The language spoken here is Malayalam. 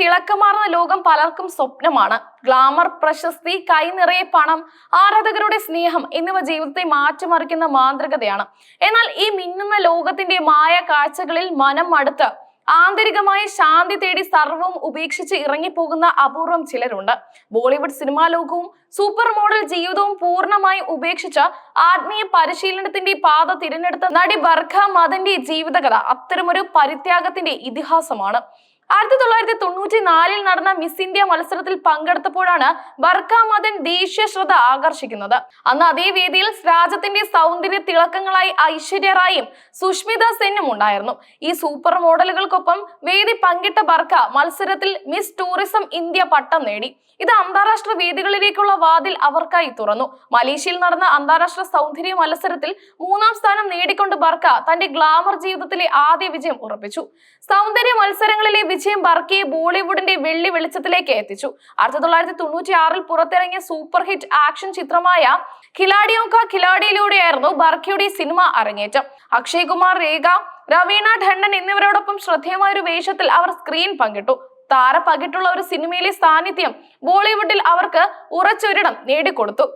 തിളക്കമാർന്ന ലോകം പലർക്കും സ്വപ്നമാണ്. ഗ്ലാമർ പ്രശസ്തി കൈനിറയെ പണം ആരാധകരുടെ സ്നേഹം എന്നിവ ജീവിതത്തെ മാറ്റിമറിക്കുന്ന മാന്ത്രികതയാണ്. എന്നാൽ ഈ മിന്നുന്ന ലോകത്തിന്റെ മായ കാഴ്ചകളിൽ മനം മടുത്ത് ആന്തരികമായ ശാന്തി തേടി സർവവും ഉപേക്ഷിച്ച് ഇറങ്ങിപ്പോകുന്ന അപൂർവം ചിലരുണ്ട്. ബോളിവുഡ് സിനിമാ ലോകവും സൂപ്പർ മോഡൽ ജീവിതവും പൂർണമായി ഉപേക്ഷിച്ച് ആത്മീയ പരിശീലനത്തിന്റെ പാത തിരഞ്ഞെടുത്ത നടി ബർഖ മദന്റെ ജീവിതകഥ അത്തരമൊരു പരിത്യാഗത്തിന്റെ ഇതിഹാസമാണ്. ആയിരത്തി തൊള്ളായിരത്തി തൊണ്ണൂറ്റി നാലിൽ നടന്ന മിസ് ഇന്ത്യ മത്സരത്തിൽ പങ്കെടുത്തപ്പോഴാണ് ബർക്ക മദൻ ദേശീയ ശ്രദ്ധ ആകർഷിക്കുന്നത്. അന്ന് അതേ വേദിയിൽ രാജ്യത്തിന്റെ സൗന്ദര്യ തിളക്കങ്ങളായി ഐശ്വര്യ റായും സുഷ്മിത സെന്നും ഉണ്ടായിരുന്നു. ഈ സൂപ്പർ മോഡലുകൾക്കൊപ്പം വേദി പങ്കിട്ട ബർക്ക മത്സരത്തിൽ മിസ് ടൂറിസം ഇന്ത്യ പട്ടം നേടി. ഇത് അന്താരാഷ്ട്ര വേദികളിലേക്കുള്ള വാതിൽ അവർക്കായി തുറന്നു. മലേഷ്യയിൽ നടന്ന അന്താരാഷ്ട്ര സൗന്ദര്യ മത്സരത്തിൽ മൂന്നാം സ്ഥാനം നേടിക്കൊണ്ട് ബർക്ക തന്റെ ഗ്ലാമർ ജീവിതത്തിലെ ആദ്യ വിജയം ഉറപ്പിച്ചു. സൗന്ദര്യ മത്സരങ്ങളിലെ വിജയം ബർക്കിയെ ബോളിവുഡിന്റെ വെള്ളി വെളിച്ചത്തിലേക്ക് എത്തിച്ചു. ആയിരത്തി തൊള്ളായിരത്തി തൊണ്ണൂറ്റി ആറിൽ പുറത്തിറങ്ങിയ സൂപ്പർ ഹിറ്റ് ആക്ഷൻ ചിത്രമായ ഖിലാഡിയോ കാ ഖിലാഡിയിലൂടെയായിരുന്നു ബർക്കിയുടെ സിനിമ അരങ്ങേറ്റം. അക്ഷയ് കുമാർ രേഖ രവീണ ഠണ്ടൻ എന്നിവരോടൊപ്പം ശ്രദ്ധേയമായ ഒരു വേഷത്തിൽ അവർ സ്ക്രീൻ പങ്കിട്ടു. താര പകിട്ടുള്ള ഒരു സിനിമയിലെ സാന്നിധ്യം ബോളിവുഡിൽ അവർക്ക് ഉറച്ചൊരിടം നേടിക്കൊടുത്തു.